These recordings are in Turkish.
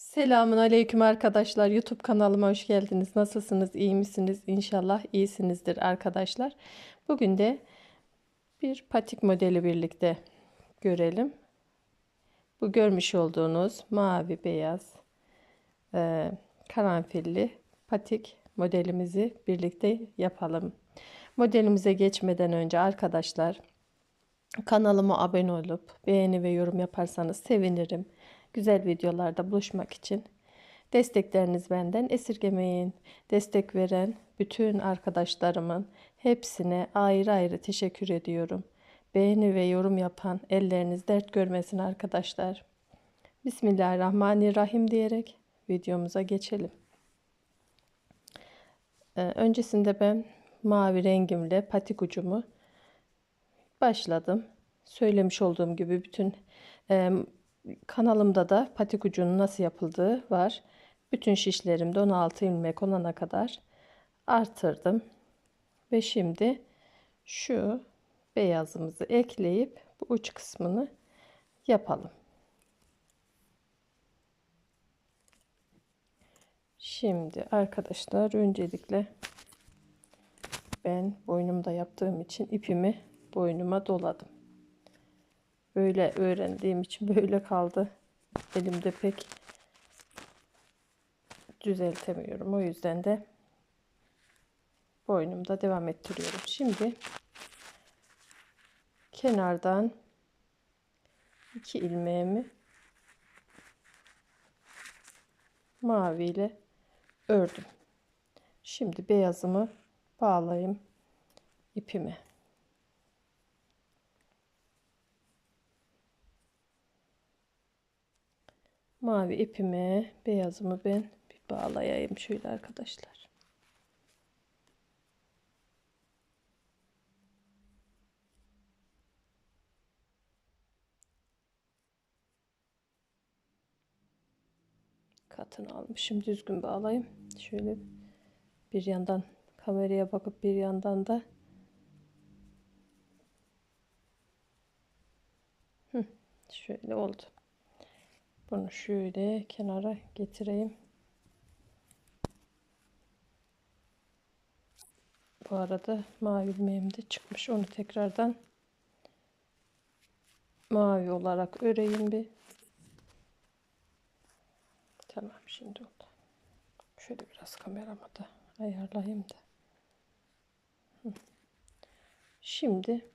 Selamun aleyküm arkadaşlar. YouTube kanalıma hoş geldiniz. Nasılsınız? İyi misiniz? İnşallah iyisinizdir arkadaşlar. Bugün de bir patik modeli birlikte görelim. Bu görmüş olduğunuz mavi beyaz e, karanfilli patik modelimizi birlikte yapalım. Modelimize geçmeden önce arkadaşlar kanalıma abone olup beğeni ve yorum yaparsanız sevinirim güzel videolarda buluşmak için destekleriniz benden esirgemeyin. Destek veren bütün arkadaşlarımın hepsine ayrı ayrı teşekkür ediyorum. Beğeni ve yorum yapan elleriniz dert görmesin arkadaşlar. Bismillahirrahmanirrahim diyerek videomuza geçelim. Ee, öncesinde ben mavi rengimle patik ucumu başladım. Söylemiş olduğum gibi bütün Kanalımda da patik ucunun nasıl yapıldığı var. Bütün şişlerimde 16 ilmek olana kadar artırdım. Ve şimdi şu beyazımızı ekleyip bu uç kısmını yapalım. Şimdi arkadaşlar öncelikle ben boynumda yaptığım için ipimi boynuma doladım. Böyle öğrendiğim için böyle kaldı. Elimde pek düzeltemiyorum. O yüzden de boynumda devam ettiriyorum. Şimdi kenardan iki ilmeğimi mavi ile ördüm. Şimdi beyazımı bağlayayım ipimi. Mavi ipimi beyazımı ben bir bağlayayım şöyle arkadaşlar. Katını almışım düzgün bağlayayım. Şöyle bir yandan kameraya bakıp bir yandan da Hı, şöyle oldu. Bunu şöyle kenara getireyim. Bu arada mavi ilmeğim de çıkmış. Onu tekrardan mavi olarak öreyim bir. Tamam şimdi oldu. Şöyle biraz kameramı da ayarlayayım da. Şimdi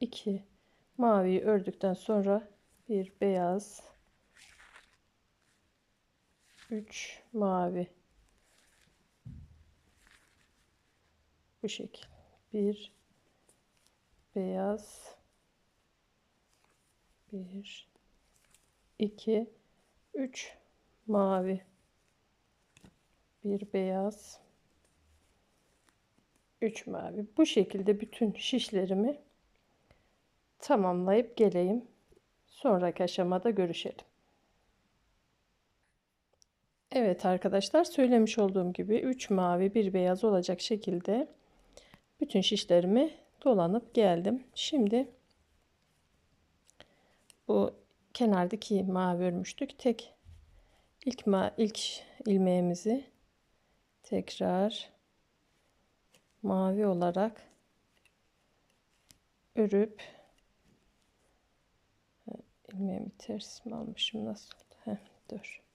iki maviyi ördükten sonra bir beyaz 3 mavi. Bu şekil. Bir beyaz. Bir iki üç mavi. Bir beyaz. Üç mavi. Bu şekilde bütün şişlerimi tamamlayıp geleyim. Sonraki aşamada görüşelim Evet arkadaşlar söylemiş olduğum gibi 3 mavi bir beyaz olacak şekilde bütün şişlerimi dolanıp geldim. Şimdi bu kenardaki mavi örmüştük. Tek ilk ma ilk ilmeğimizi tekrar mavi olarak örüp ilmeğimi ters mi almışım nasıl? Heh, dur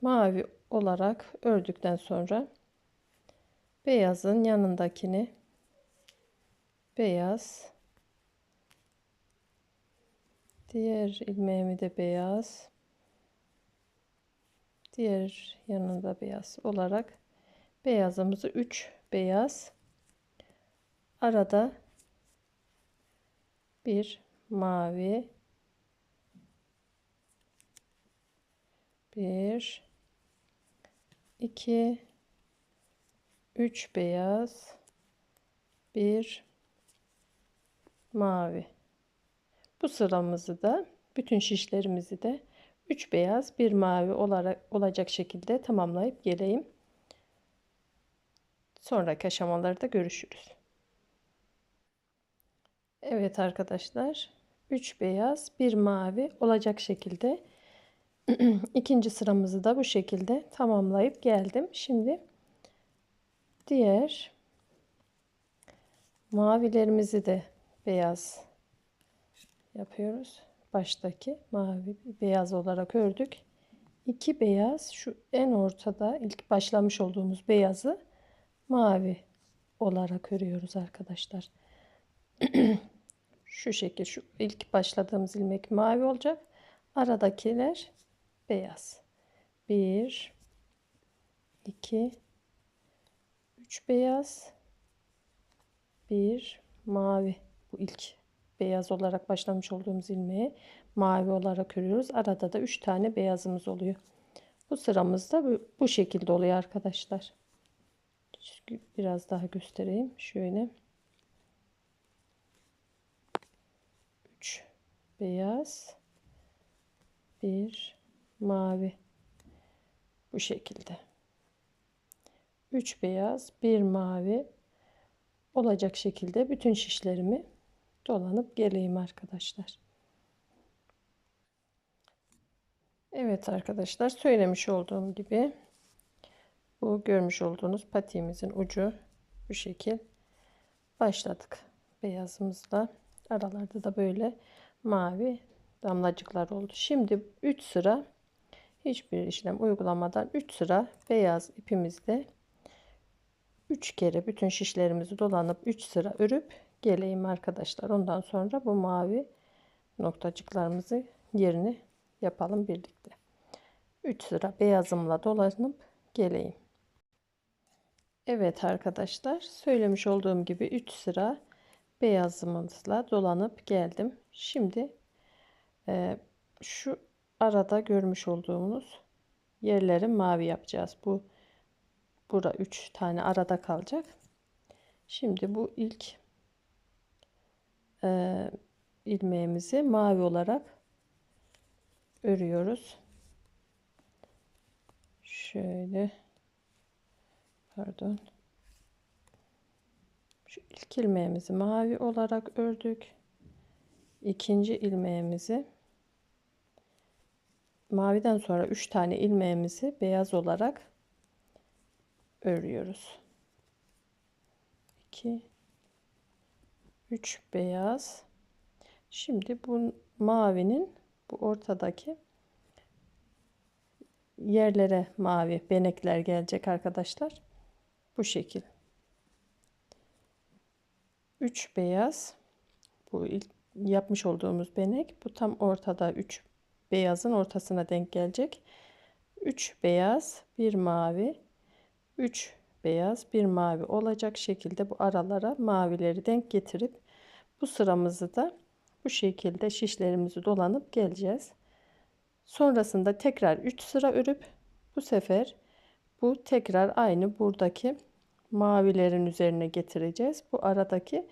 mavi olarak ördükten sonra beyazın yanındakini beyaz diğer ilmeğimi de beyaz diğer yanında beyaz olarak beyazımızı 3 beyaz arada bir mavi bir 2 3 beyaz 1 mavi. Bu sıramızı da bütün şişlerimizi de 3 beyaz 1 mavi olarak olacak şekilde tamamlayıp geleyim. Sonraki aşamalarda görüşürüz. Evet arkadaşlar 3 beyaz 1 mavi olacak şekilde ikinci sıramızı da bu şekilde tamamlayıp geldim. Şimdi diğer mavilerimizi de beyaz yapıyoruz. Baştaki mavi beyaz olarak ördük. İki beyaz şu en ortada ilk başlamış olduğumuz beyazı mavi olarak örüyoruz arkadaşlar. şu şekil şu ilk başladığımız ilmek mavi olacak. Aradakiler beyaz. 1 2 3 beyaz 1 mavi. Bu ilk beyaz olarak başlamış olduğumuz ilmeği mavi olarak örüyoruz. Arada da 3 tane beyazımız oluyor. Bu sıramızda bu, bu şekilde oluyor arkadaşlar. Biraz daha göstereyim. Şöyle. 3 beyaz bir mavi. Bu şekilde. 3 beyaz bir mavi. Olacak şekilde bütün şişlerimi dolanıp geleyim arkadaşlar. Evet arkadaşlar söylemiş olduğum gibi bu görmüş olduğunuz patiğimizin ucu bu şekil. Başladık beyazımızla. Aralarda da böyle mavi damlacıklar oldu. Şimdi 3 sıra hiçbir işlem uygulamadan 3 sıra beyaz ipimizde 3 kere bütün şişlerimizi dolanıp 3 sıra örüp geleyim arkadaşlar. Ondan sonra bu mavi noktacıklarımızı yerini yapalım birlikte. 3 sıra beyazımla dolanıp geleyim. Evet arkadaşlar söylemiş olduğum gibi 3 sıra beyazımızla dolanıp geldim. Şimdi e, şu arada görmüş olduğumuz yerleri mavi yapacağız. Bu bura 3 tane arada kalacak. Şimdi bu ilk e, ilmeğimizi mavi olarak örüyoruz. Şöyle pardon. Şu ilk ilmeğimizi mavi olarak ördük. İkinci ilmeğimizi maviden sonra 3 tane ilmeğimizi beyaz olarak örüyoruz. 2 3 beyaz. Şimdi bu mavinin bu ortadaki yerlere mavi benekler gelecek arkadaşlar. Bu şekil. 3 beyaz. Bu ilk yapmış olduğumuz benek. Bu tam ortada 3 beyazın ortasına denk gelecek. 3 beyaz, 1 mavi, 3 beyaz, 1 mavi olacak şekilde bu aralara mavileri denk getirip bu sıramızı da bu şekilde şişlerimizi dolanıp geleceğiz. Sonrasında tekrar 3 sıra örüp bu sefer bu tekrar aynı buradaki mavilerin üzerine getireceğiz. Bu aradaki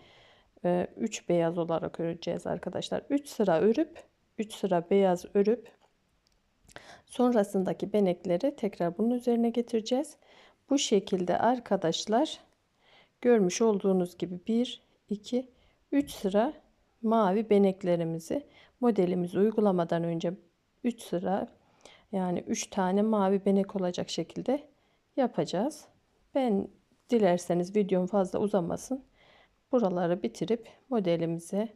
3 e, beyaz olarak öreceğiz arkadaşlar. 3 sıra örüp 3 sıra beyaz örüp sonrasındaki benekleri tekrar bunun üzerine getireceğiz. Bu şekilde arkadaşlar görmüş olduğunuz gibi 1 2 3 sıra mavi beneklerimizi modelimizi uygulamadan önce 3 sıra yani 3 tane mavi benek olacak şekilde yapacağız. Ben dilerseniz videom fazla uzamasın. Buraları bitirip modelimize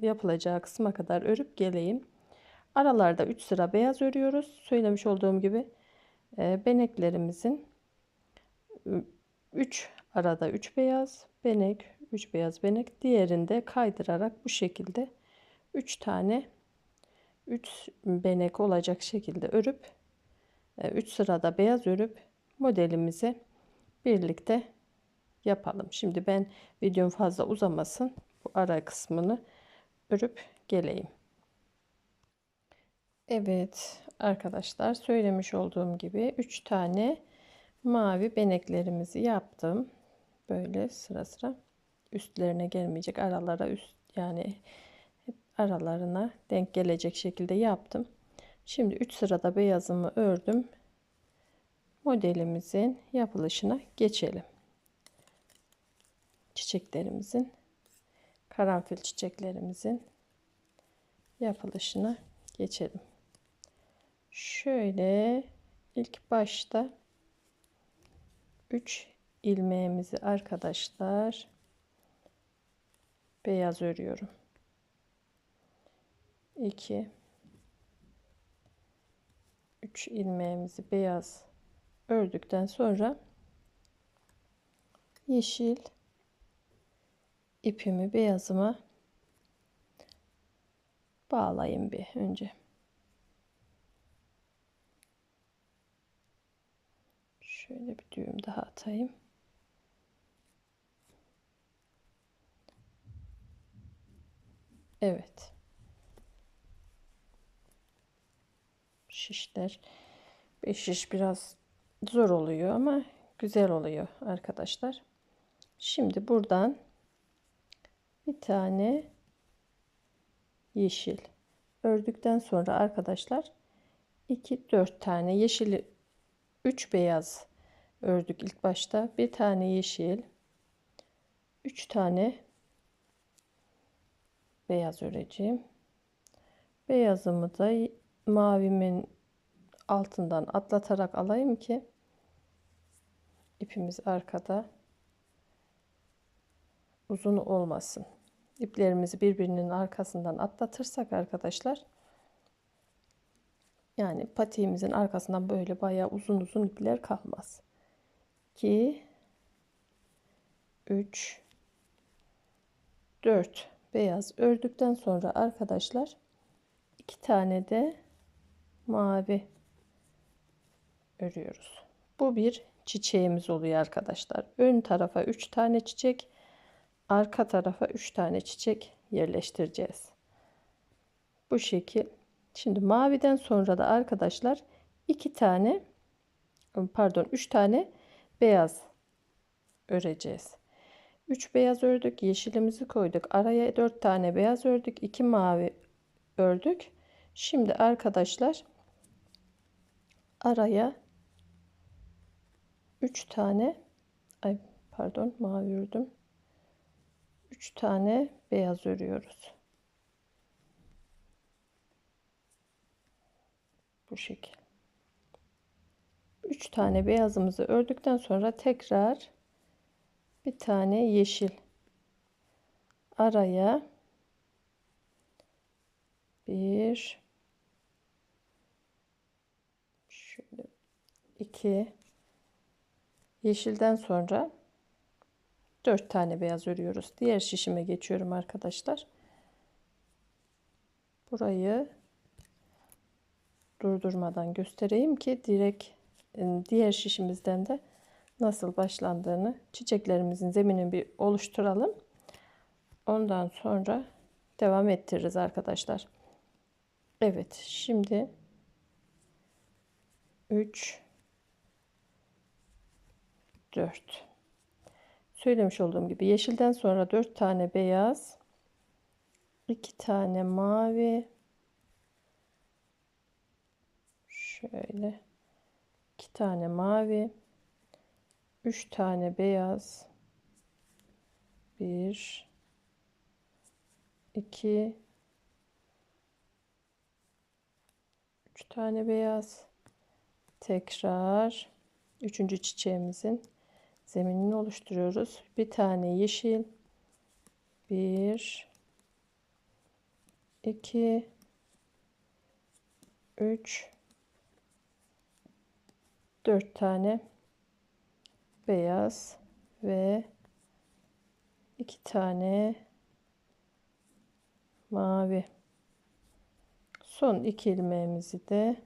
yapılacağı kısma kadar örüp geleyim. Aralarda 3 sıra beyaz örüyoruz. Söylemiş olduğum gibi e, beneklerimizin 3 arada 3 beyaz benek 3 beyaz benek diğerinde kaydırarak bu şekilde 3 tane 3 benek olacak şekilde örüp 3 e, sırada beyaz örüp modelimizi birlikte yapalım. Şimdi ben videom fazla uzamasın. Bu ara kısmını örüp geleyim. Evet arkadaşlar söylemiş olduğum gibi 3 tane mavi beneklerimizi yaptım. Böyle sıra sıra üstlerine gelmeyecek aralara üst yani aralarına denk gelecek şekilde yaptım. Şimdi 3 sırada beyazımı ördüm. Modelimizin yapılışına geçelim. Çiçeklerimizin karanfil çiçeklerimizin yapılışına geçelim. Şöyle ilk başta 3 ilmeğimizi arkadaşlar beyaz örüyorum. 2 3 ilmeğimizi beyaz ördükten sonra yeşil ipimi beyazıma bağlayayım bir önce. Şöyle bir düğüm daha atayım. Evet. Şişler. Bir şiş biraz zor oluyor ama güzel oluyor arkadaşlar. Şimdi buradan bir tane yeşil. Ördükten sonra arkadaşlar 2 4 tane yeşil 3 beyaz ördük ilk başta. Bir tane yeşil 3 tane beyaz öreceğim. Beyazımı da mavimin altından atlatarak alayım ki ipimiz arkada uzun olmasın. İplerimizi birbirinin arkasından atlatırsak arkadaşlar yani patiğimizin arkasından böyle bayağı uzun uzun ipler kalmaz. 2 3 4 beyaz ördükten sonra arkadaşlar iki tane de mavi örüyoruz. Bu bir çiçeğimiz oluyor arkadaşlar. Ön tarafa 3 tane çiçek, arka tarafa 3 tane çiçek yerleştireceğiz. Bu şekil. Şimdi maviden sonra da arkadaşlar 2 tane pardon 3 tane beyaz öreceğiz. 3 beyaz ördük, yeşilimizi koyduk. Araya 4 tane beyaz ördük, 2 mavi ördük. Şimdi arkadaşlar araya 3 tane ay pardon mavi ördüm. 3 tane beyaz örüyoruz. Bu şekil. 3 tane beyazımızı ördükten sonra tekrar bir tane yeşil araya bir şöyle iki yeşilden sonra dört tane beyaz örüyoruz. Diğer şişime geçiyorum arkadaşlar. Burayı durdurmadan göstereyim ki direkt e, diğer şişimizden de nasıl başlandığını çiçeklerimizin zeminini bir oluşturalım. Ondan sonra devam ettiririz arkadaşlar. Evet şimdi 3 4 söylemiş olduğum gibi yeşilden sonra 4 tane beyaz 2 tane mavi. Şöyle 2 tane mavi 3 tane beyaz. 1 2 3 tane beyaz. Tekrar üçüncü çiçeğimizin zeminini oluşturuyoruz bir tane yeşil 1 2 3 4 tane beyaz ve iki tane mavi. Son iki ilmeğimizi de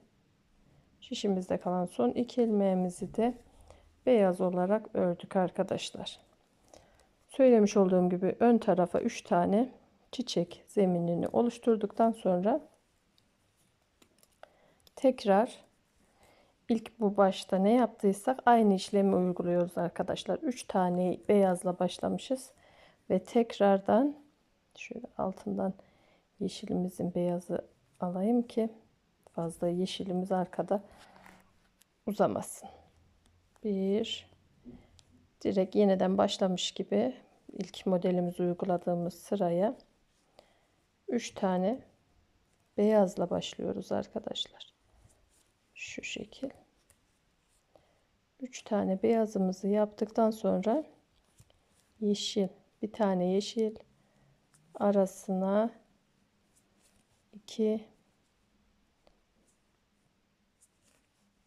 şişimizde kalan son iki ilmeğimizi de beyaz olarak ördük arkadaşlar. Söylemiş olduğum gibi ön tarafa 3 tane çiçek zeminini oluşturduktan sonra tekrar ilk bu başta ne yaptıysak aynı işlemi uyguluyoruz arkadaşlar. 3 tane beyazla başlamışız ve tekrardan şöyle altından yeşilimizin beyazı alayım ki fazla yeşilimiz arkada uzamasın. Bir direkt yeniden başlamış gibi ilk modelimizi uyguladığımız sıraya 3 tane beyazla başlıyoruz arkadaşlar. Şu şekil. 3 tane beyazımızı yaptıktan sonra yeşil bir tane yeşil arasına 2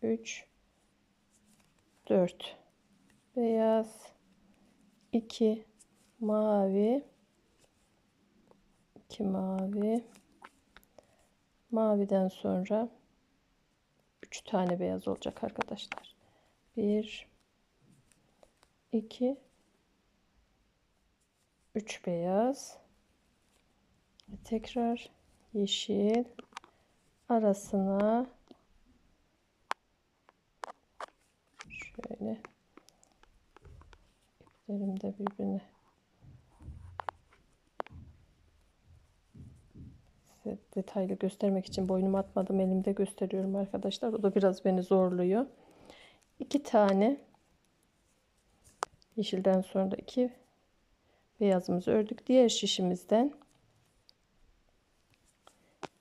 3 4 beyaz 2 mavi 2 mavi. Maviden sonra 3 tane beyaz olacak arkadaşlar. 1 2 3 beyaz. Tekrar yeşil. Arasına şöyle. İplerim de birbirine size detaylı göstermek için boynumu atmadım elimde gösteriyorum arkadaşlar. O da biraz beni zorluyor. İki tane yeşilden sonra iki beyazımızı ördük. Diğer şişimizden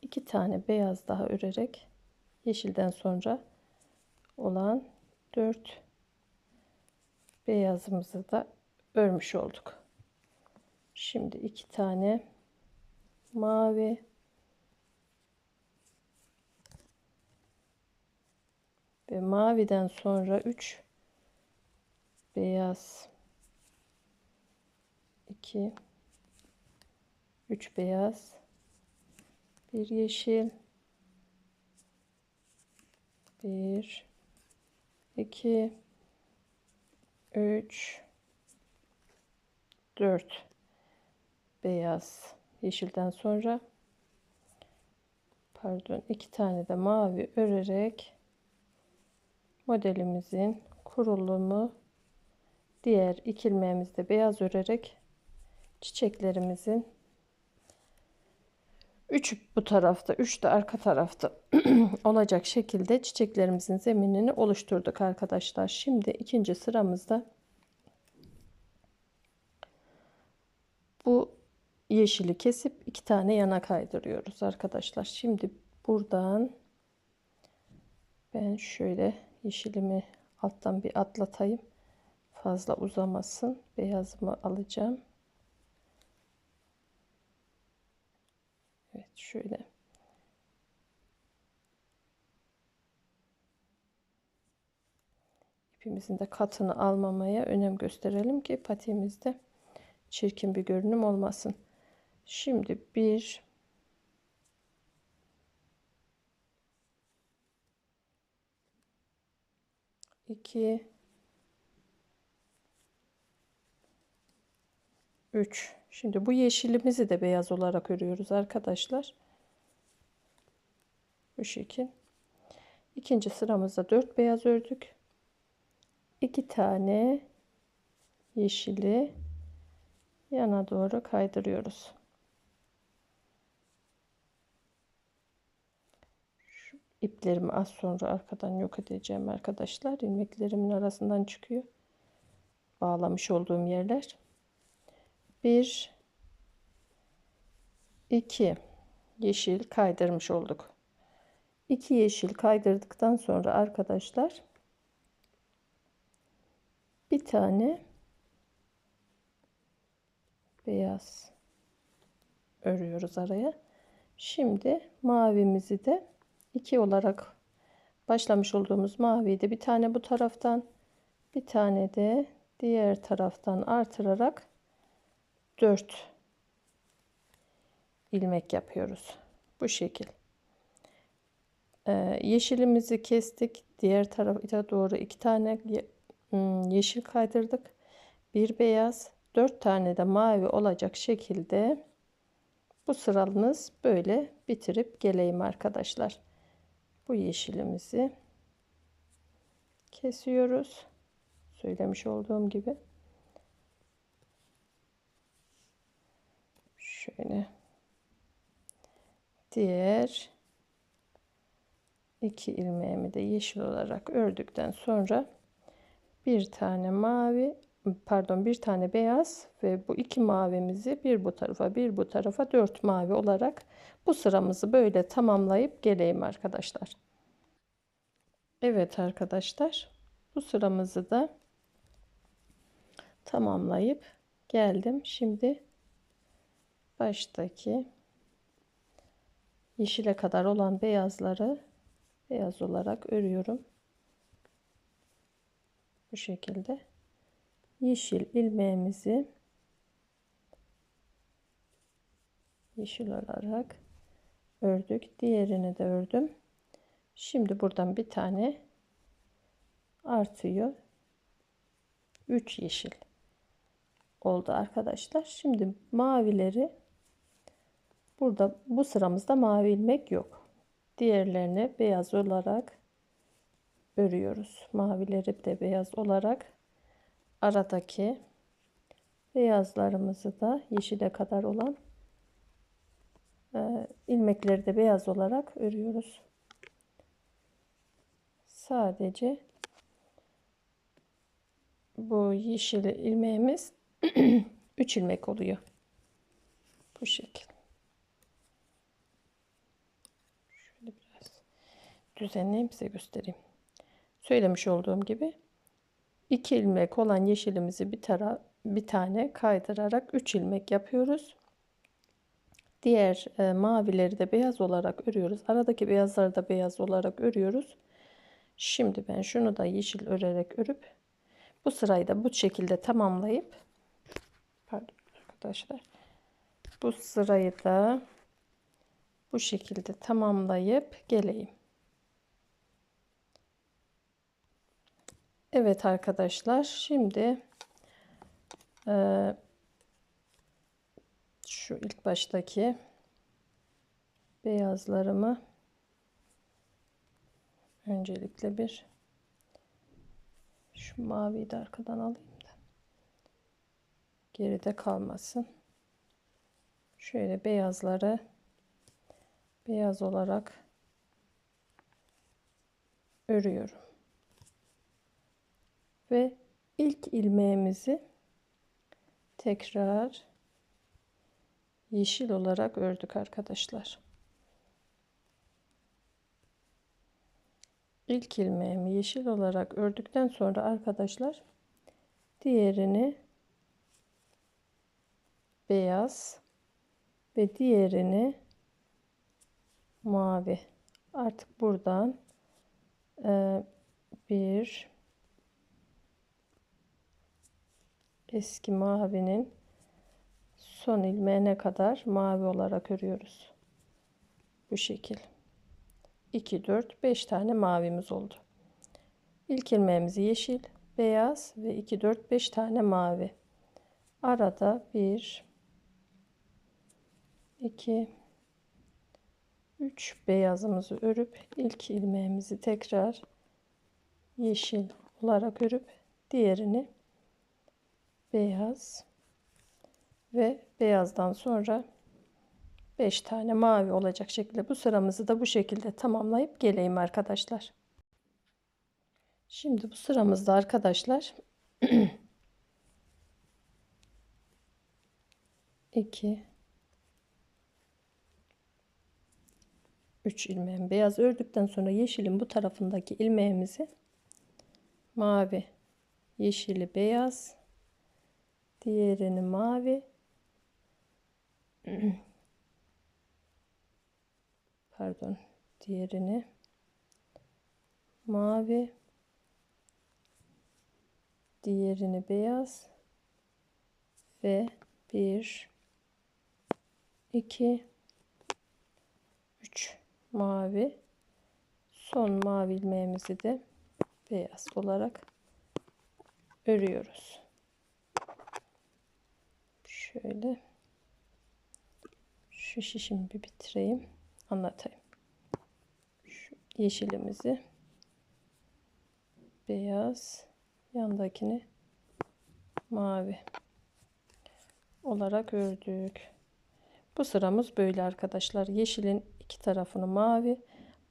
iki tane beyaz daha örerek yeşilden sonra olan 4 beyazımızı da örmüş olduk. Şimdi iki tane mavi ve maviden sonra 3 beyaz. 2 3 beyaz. Bir yeşil. Bir iki üç. Dört. Beyaz. Yeşilden sonra. Pardon iki tane de mavi örerek modelimizin kurulumu diğer iki ilmeğimizde beyaz örerek çiçeklerimizin 3 bu tarafta 3 de arka tarafta olacak şekilde çiçeklerimizin zeminini oluşturduk arkadaşlar. Şimdi ikinci sıramızda bu yeşili kesip iki tane yana kaydırıyoruz arkadaşlar. Şimdi buradan ben şöyle yeşilimi alttan bir atlatayım. Fazla uzamasın. Beyazımı alacağım. Evet şöyle. İpimizin de katını almamaya önem gösterelim ki patiğimizde çirkin bir görünüm olmasın. Şimdi bir iki üç Şimdi bu yeşilimizi de beyaz olarak örüyoruz arkadaşlar. Bu şekil. İkinci sıramızda 4 beyaz ördük. 2 tane yeşili yana doğru kaydırıyoruz. Şu iplerimi az sonra arkadan yok edeceğim arkadaşlar. İlmeklerimin arasından çıkıyor. Bağlamış olduğum yerler. 1 2 yeşil kaydırmış olduk. 2 yeşil kaydırdıktan sonra arkadaşlar bir tane beyaz örüyoruz araya. Şimdi mavimizi de 2 olarak başlamış olduğumuz maviyi de bir tane bu taraftan bir tane de diğer taraftan artırarak 4 ilmek yapıyoruz. Bu şekil. Ee, yeşilimizi kestik. Diğer tarafa doğru iki tane hmm, yeşil kaydırdık. Bir beyaz, dört tane de mavi olacak şekilde bu sıramız böyle bitirip geleyim arkadaşlar. Bu yeşilimizi kesiyoruz. Söylemiş olduğum gibi. Şöyle. Diğer iki ilmeğimi de yeşil olarak ördükten sonra bir tane mavi pardon bir tane beyaz ve bu iki mavimizi bir bu tarafa bir bu tarafa dört mavi olarak bu sıramızı böyle tamamlayıp geleyim arkadaşlar. Evet arkadaşlar bu sıramızı da tamamlayıp geldim. Şimdi baştaki yeşile kadar olan beyazları beyaz olarak örüyorum. Bu şekilde yeşil ilmeğimizi yeşil olarak ördük. Diğerini de ördüm. Şimdi buradan bir tane artıyor. 3 yeşil oldu arkadaşlar. Şimdi mavileri burada bu sıramızda mavi ilmek yok. Diğerlerini beyaz olarak örüyoruz. Mavileri de beyaz olarak aradaki beyazlarımızı da yeşile kadar olan e, ilmekleri de beyaz olarak örüyoruz. Sadece bu yeşil ilmeğimiz 3 ilmek oluyor. Bu şekil. Şöyle biraz düzenleyeyim size göstereyim. Söylemiş olduğum gibi 2 ilmek olan yeşilimizi bir tara bir tane kaydırarak 3 ilmek yapıyoruz. Diğer e, mavileri de beyaz olarak örüyoruz. Aradaki beyazları da beyaz olarak örüyoruz. Şimdi ben şunu da yeşil örerek örüp bu sırayı da bu şekilde tamamlayıp pardon arkadaşlar bu sırayı da bu şekilde tamamlayıp geleyim. Evet arkadaşlar şimdi e, şu ilk baştaki beyazlarımı öncelikle bir şu maviyi de arkadan alayım da geride kalmasın. Şöyle beyazları beyaz olarak örüyorum. Ve ilk ilmeğimizi tekrar yeşil olarak ördük arkadaşlar. İlk ilmeğimi yeşil olarak ördükten sonra arkadaşlar diğerini beyaz ve diğerini mavi. Artık buradan e, bir eski mavinin son ilmeğine kadar mavi olarak örüyoruz. Bu şekil. 2 4 5 tane mavimiz oldu. İlk ilmeğimiz yeşil, beyaz ve 2 4 5 tane mavi. Arada 1 2 3 beyazımızı örüp ilk ilmeğimizi tekrar yeşil olarak örüp diğerini beyaz ve beyazdan sonra 5 tane mavi olacak şekilde bu sıramızı da bu şekilde tamamlayıp geleyim arkadaşlar. Şimdi bu sıramızda arkadaşlar 2 3 ilmeğim beyaz ördükten sonra yeşilin bu tarafındaki ilmeğimizi mavi yeşili beyaz diğerini mavi. Pardon diğerini mavi. Diğerini beyaz. Ve bir iki üç mavi. Son mavi ilmeğimizi de beyaz olarak örüyoruz şöyle şu şişimi bir bitireyim anlatayım. Şu yeşilimizi beyaz yandakini mavi olarak ördük. Bu sıramız böyle arkadaşlar. Yeşilin iki tarafını mavi,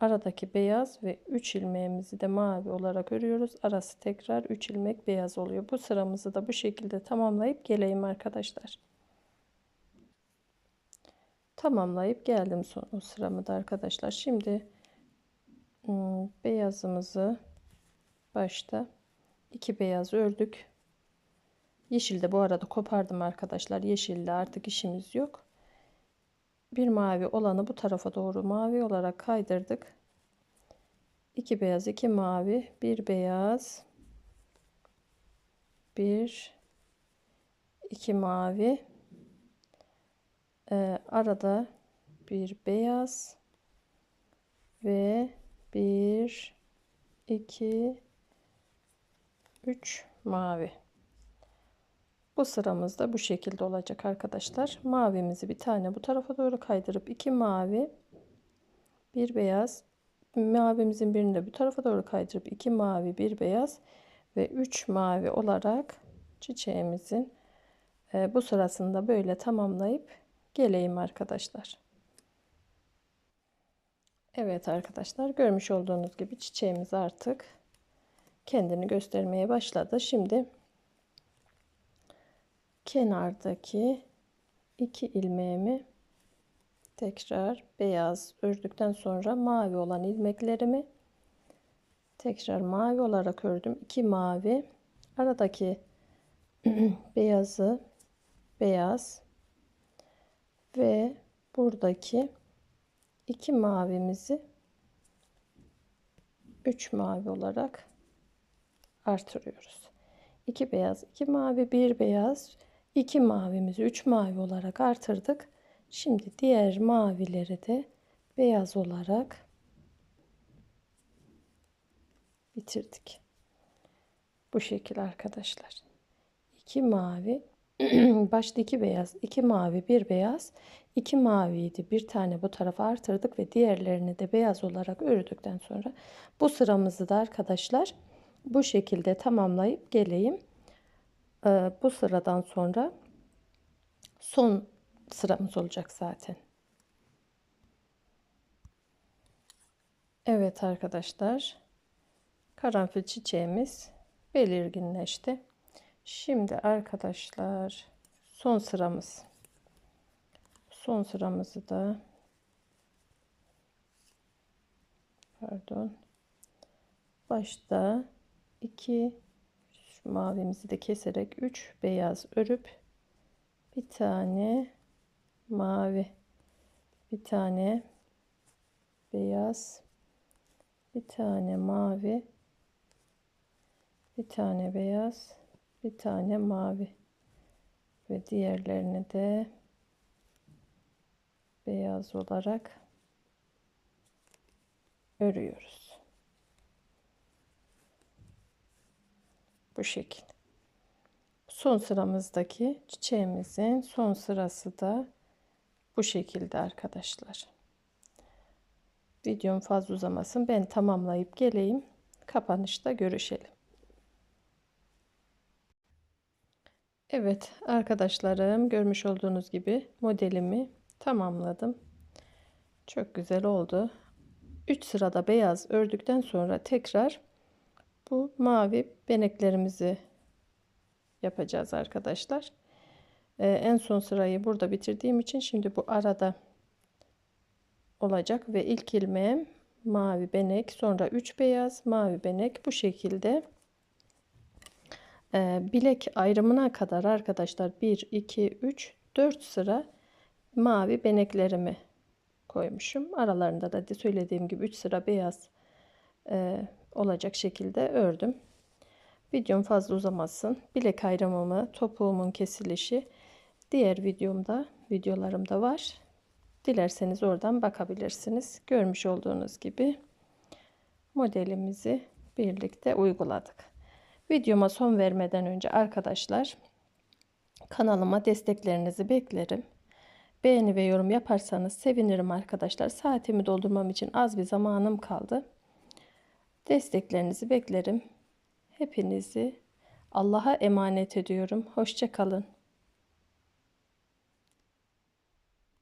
aradaki beyaz ve 3 ilmeğimizi de mavi olarak örüyoruz. Arası tekrar 3 ilmek beyaz oluyor. Bu sıramızı da bu şekilde tamamlayıp geleyim arkadaşlar tamamlayıp geldim son sıramı da arkadaşlar. Şimdi Hmm, beyazımızı başta iki beyaz ördük. Yeşilde bu arada kopardım arkadaşlar. Yeşilde artık işimiz yok. Bir mavi olanı bu tarafa doğru mavi olarak kaydırdık. İki beyaz, iki mavi, bir beyaz, bir, iki mavi, ee, arada bir beyaz ve bir, iki, üç mavi. Bu sıramızda bu şekilde olacak arkadaşlar. Mavimizi bir tane bu tarafa doğru kaydırıp iki mavi, bir beyaz, mavimizin birini de bu tarafa doğru kaydırıp iki mavi, bir beyaz ve üç mavi olarak çiçeğimizin e, bu sırasında böyle tamamlayıp geleyim arkadaşlar. Evet arkadaşlar görmüş olduğunuz gibi çiçeğimiz artık kendini göstermeye başladı. Şimdi kenardaki iki ilmeğimi tekrar beyaz ördükten sonra mavi olan ilmeklerimi tekrar mavi olarak ördüm. iki mavi aradaki beyazı beyaz ve buradaki iki mavimizi üç mavi olarak artırıyoruz. 2 beyaz, 2 mavi, 1 beyaz, 2 mavimizi 3 mavi olarak artırdık. Şimdi diğer mavileri de beyaz olarak bitirdik. Bu şekil arkadaşlar. 2 mavi, başta 2 beyaz, 2 mavi, 1 beyaz, 2 maviydi. Bir tane bu tarafa artırdık ve diğerlerini de beyaz olarak ördükten sonra bu sıramızı da arkadaşlar bu şekilde tamamlayıp geleyim. Ee, bu sıradan sonra son sıramız olacak zaten. Evet arkadaşlar. Karanfil çiçeğimiz belirginleşti. Şimdi arkadaşlar son sıramız. Son sıramızı da pardon başta 2 mavimizi de keserek 3 beyaz örüp bir tane mavi bir tane beyaz bir tane mavi bir tane beyaz bir tane mavi ve diğerlerini de beyaz olarak örüyoruz. Bu şekil. Son sıramızdaki çiçeğimizin son sırası da bu şekilde arkadaşlar. Videom fazla uzamasın. Ben tamamlayıp geleyim. Kapanışta görüşelim. Evet arkadaşlarım görmüş olduğunuz gibi modelimi tamamladım. Çok güzel oldu. 3 sırada beyaz ördükten sonra tekrar bu mavi beneklerimizi yapacağız arkadaşlar. Ee, en son sırayı burada bitirdiğim için şimdi bu arada olacak ve ilk ilmeğim mavi benek sonra 3 beyaz mavi benek bu şekilde bilek ayrımına kadar arkadaşlar 1 2 3 4 sıra mavi beneklerimi koymuşum aralarında da söylediğim gibi 3 sıra beyaz e, olacak şekilde ördüm. Videom fazla uzamasın. Bilek ayrımımı, topuğumun kesilişi diğer videomda, videolarımda var. Dilerseniz oradan bakabilirsiniz. Görmüş olduğunuz gibi modelimizi birlikte uyguladık. Videoma son vermeden önce arkadaşlar kanalıma desteklerinizi beklerim. Beğeni ve yorum yaparsanız sevinirim arkadaşlar. Saatimi doldurmam için az bir zamanım kaldı. Desteklerinizi beklerim. Hepinizi Allah'a emanet ediyorum. Hoşçakalın.